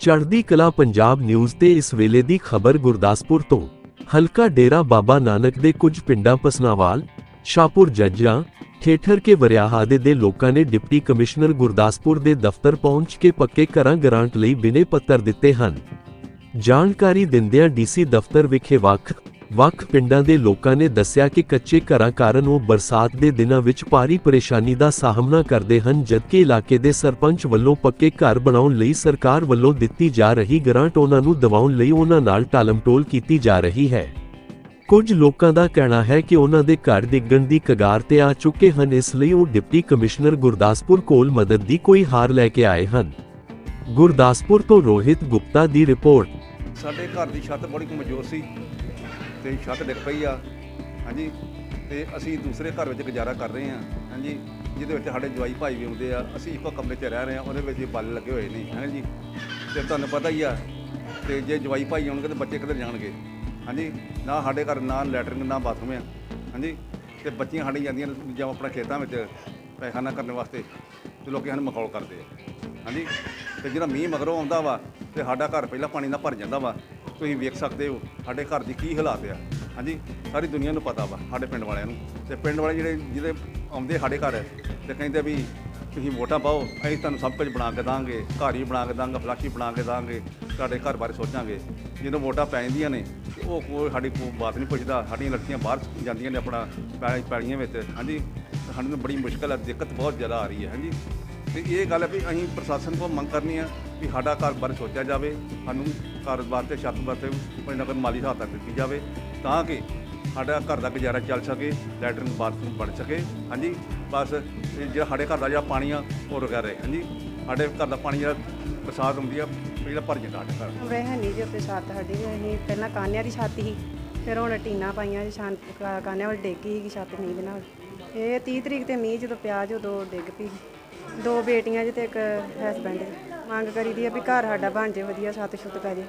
ਚੜ੍ਹਦੀ ਕਲਾ ਪੰਜਾਬ ਨਿਊਜ਼ ਤੇ ਇਸ ਵੇਲੇ ਦੀ ਖਬਰ ਗੁਰਦਾਸਪੁਰ ਤੋਂ। ਹਲਕਾ ਡੇਰਾ ਬਾਬਾ ਨਾਨਕ ਦੇ ਕੁਝ ਪਿੰਡਾਂ ਪਸਨਾਵਾਲ, ਸ਼ਾਹਪੁਰ ਜੱਜਾਂ, ਠੇਠਰ ਕੇ ਵਰਿਆਹਾਦੇ ਦੇ ਲੋਕਾਂ ਨੇ ਡਿਪਟੀ ਕਮਿਸ਼ਨਰ ਗੁਰਦਾਸਪੁਰ ਦੇ ਦਫ਼ਤਰ ਪਹੁੰਚ ਕੇ ਪੱਕੇ ਘਰਾਂ ਗ੍ਰਾਂਟ ਲਈ ਬਿਨੇ ਪੱਤਰ ਦਿੱਤੇ ਹਨ। ਜਾਣਕਾਰੀ ਦਿੰਦਿਆਂ ਡੀਸੀ ਦਫ਼ਤਰ ਵਿਖੇ ਵੱਖ ਵੱਖ ਪਿੰਡਾਂ ਦੇ ਲੋਕਾਂ ਨੇ ਦੱਸਿਆ ਕਿ ਕੱਚੇ ਘਰਾਂ ਕਾਰਨ ਉਹ ਬਰਸਾਤ ਦੇ ਦਿਨਾਂ ਵਿੱਚ ਭਾਰੀ ਪਰੇਸ਼ਾਨੀ ਦਾ ਸਾਹਮਣਾ ਕਰਦੇ ਹਨ, ਜਦਕਿ ਇਲਾਕੇ ਦੇ ਸਰਪੰਚ ਵੱਲੋਂ ਪੱਕੇ ਘਰ ਬਣਾਉਣ ਲਈ ਸਰਕਾਰ ਵੱਲੋਂ ਦਿੱਤੀ ਜਾ ਰਹੀ ਗ੍ਰਾਂਟ ਉਹਨਾਂ ਨੂੰ ਦਿਵਾਉਣ ਲਈ ਉਹਨਾਂ ਨਾਲ ਟਾਲਮਟੋਲ ਕੀਤੀ ਜਾ ਰਹੀ ਹੈ। ਕੁਝ ਲੋਕਾਂ ਦਾ ਕਹਿਣਾ ਹੈ ਕਿ ਉਹਨਾਂ ਦੇ ਘਰ ਡਿੱਗਣ ਦੀ ਕਗਾਰ ਤੇ ਆ ਚੁੱਕੇ ਹਨ, ਇਸ ਲਈ ਉਹ ਡਿਪਟੀ ਕਮਿਸ਼ਨਰ ਗੁਰਦਾਸਪੁਰ ਕੋਲ ਮਦਦ ਦੀ ਕੋਈ ਹਾਰ ਲੈ ਕੇ ਆਏ ਹਨ। ਗੁਰਦਾਸਪੁਰ ਤੋਂ ਰੋਹਿਤ ਗੁਪਤਾ ਦੀ ਰਿਪੋਰਟ। ਸਾਡੇ ਘਰ ਦੀ ਛੱਤ ਬੜੀ ਕਮਜ਼ੋਰ ਸੀ। ਤੇ ਛੱਤ ਡਿੱਗ ਪਈ ਆ। ਹਾਂਜੀ? ਤੇ ਅਸੀਂ ਦੂਸਰੇ ਘਰ ਵਿੱਚ ਗੁਜ਼ਾਰਾ ਕਰ ਰਹੇ ਹਾਂ। ਹਾਂਜੀ? ਜਿਹਦੇ ਵਿੱਚ ਸਾਡੇ ਜਵਾਈ ਭਾਈ ਵੀ ਆਉਂਦੇ ਆ। ਅਸੀਂ ਇੱਕੋ ਕਮਰੇ 'ਚ ਰਹਿ ਰਹੇ ਹਾਂ। ਉਹਦੇ ਵਿੱਚ ਹੀ ਬਲ ਲੱਗੇ ਹੋਏ ਨੇ। ਹਾਂਜੀ? ਤੇ ਤੁਹਾਨੂੰ ਪਤਾ ਹੀ ਆ, ਤੇ ਜੇ ਜਵਾਈ ਭਾਈ ਆਉਣਗੇ ਤੇ ਬੱਚੇ ਕਿੱਧਰ ਜਾਣਗੇ? ਹਾਂਜੀ? ਨਾ ਸਾਡੇ ਘਰ ਨਾ ਲੈਟਰਿੰਗ, ਨਾ ਬਾਥਰੂਮ ਆ। ਹਾਂਜੀ? ਤੇ ਬੱਚੀਆਂ ਸਾਡੀਆਂ ਜਾਂਦੀਆਂ ਨੇ ਜਾਂ ਆਪਣਾ ਖੇਤਾਂ ਵਿੱਚ ਪੈਖਾਨਾ ਕਰਨ ਵਾਸਤੇ। ਤੇ ਲੋਕੀ ਸਾਨੂੰ ਮਖੌਲ ਕਰਦੇ ਆ। ਹਾਂਜੀ? ਤੇ ਜਿਹੜਾ ਮੀਂਹ ਮਗਰੋਂ ਆਉਂਦਾ ਵਾ ਤੇ ਸਾਡਾ ਘਰ ਪਹਿਲਾਂ ਪਾਣੀ ਨਾਲ ਭਰ ਜਾਂਦਾ ਵਾ। ਤੁਸੀਂ ਵੇਖ ਸਕਦੇ ਹੋ, ਸਾਡੇ ਘਰ ਦੀ ਕੀ ਹਾਲਾਤ ਆ। ਹਾਂਜੀ, ਸਾਰੀ ਦੁਨੀਆ ਨੂੰ ਪਤਾ ਵਾ, ਸਾਡੇ ਪਿੰਡ ਵਾਲਿਆਂ ਨੂੰ। ਤੇ ਪਿੰਡ ਵਾਲੇ ਜਿਹੜੇ ਜਿਹੜੇ ਆਉਂਦੇ ਸਾਡੇ ਘਰ, ਤੇ ਕਹਿੰਦੇ ਵੀ ਤੁਸੀਂ ਵੋਟਾਂ ਪਾਓ, ਅਸੀਂ ਤੁਹਾਨੂੰ ਸਭ ਕੁਝ ਬਣਾ ਕੇ ਦਾਂਗੇ, ਘਰ ਹੀ ਬਣਾ ਕੇ ਦਾਂਗੇ, ਫਲਾਸ਼ੀ ਬਣਾ ਕੇ ਦਾਂਗੇ, ਤੁਹਾਡੇ ਘਰ ਬਾਰੇ ਸੋਚਾਂਗੇ। ਜਦੋਂ ਵੋਟਾਂ ਪੈ ਜਾਂਦੀਆਂ ਨੇ ਤੇ ਉਹ ਕੋਈ ਸਾਡੀ ਕੋਈ ਬਾਤ ਨਹੀਂ ਪੁੱਛਦਾ। ਸਾਡੀਆਂ ਲੜਕੀਆਂ ਬਾਹਰ ਜਾਂਦੀਆਂ ਨੇ ਆਪਣਾ ਪੈ- ਪੈਲੀਆਂ ਵਿੱਚ। ਹਾਂਜੀ, ਸਾਨੂੰ ਬੜੀ ਮੁਸ਼ਕਲ ਹੈ ਦਿੱਕਤ ਬਹੁਤ ਜ਼ਿਆਦਾ ਆ ਰਹੀ ਹੈ। ਹਾਂਜੀ। ਤੇ ਇਹ ਗੱਲ ਹੈ ਵੀ ਅਸੀਂ ਪ੍ਰਸ਼ਾਸਨ ਕੋਲ ਮੰਗ ਕਰਨੀ ਆ ਵੀ ਸਾਡਾ ਘਰ ਬਾਰੇ ਸੋਚਿਆ ਜਾਵੇ, ਸਾਨੂੰ ਘਰ ਵਾਸਤੇ ਛੱਤ ਵਾਸਤੇ ਕੋਈ ਨਗਰ ਮਾਲੀ ਸਹਾਇਤਾ ਦਿੱਤੀ ਜਾਵੇ ਤਾਂ ਕਿ ਸਾਡਾ ਘਰ ਦਾ ਗੁਜ਼ਾਰਾ ਚੱਲ ਸਕੇ ਲੈਟਰਨ ਬਾਥਰੂਮ ਬਣ ਸਕੇ। ਹਾਂਜੀ, ਬਸ ਜਿਹੜਾ ਸਾਡੇ ਘਰ ਦਾ ਜਿਹੜਾ ਪਾਣੀ ਆ, ਉਹ ਰੁਕਿਆ ਰਹੇ। ਹਾਂਜੀ, ਸਾਡੇ ਘਰ ਦਾ ਪਾਣੀ ਜਿਹੜਾ ਬਰਸਾਤ ਹੁੰਦੀ ਆ ਪਹਿਲਾਂ ਭਰ ਜਾਂਦਾ ਸਾਡੇ ਘਰ। ਕਮਰੇ ਹੈ ਨਹੀਂ ਜੀ ਉੱਤੇ ਛੱਤ ਸਾਡੀ ਅਸੀਂ ਪਹਿਲਾਂ ਕਾਨਿਆਂ ਦੀ ਛੱਤ ਸੀ, ਫਿਰ ਹੁਣ ਟੀਨਾ ਪਾਈਆਂ ਜੀ ਛਾਂ ਕਾਨਿਆਂ ਵੱਲ ਡੇਗੀ ਸੀਗੀ ਛੱਤ ਮੀਂਹ ਦੇ ਨਾਲ। ਇਹ 30 ਤਰੀਕ ਤੇ ਮੀਂਹ ਜਦੋਂ ਪਿਆ ਜਦੋਂ ਡਿੱਗ ਪਈ ਦੋ ਬੇਟੀਆਂ ਜੀ ਤੇ ਇੱਕ ਹਸਬੈਂਡ ਮੰਗ ਕਰੀਦੀ ਆ ਵੀ ਘਰ ਸਾਡਾ ਬਣ ਜੇ ਵਧੀਆ ਛੱਤ ਛੁੱਤ ਪੈ ਜੇ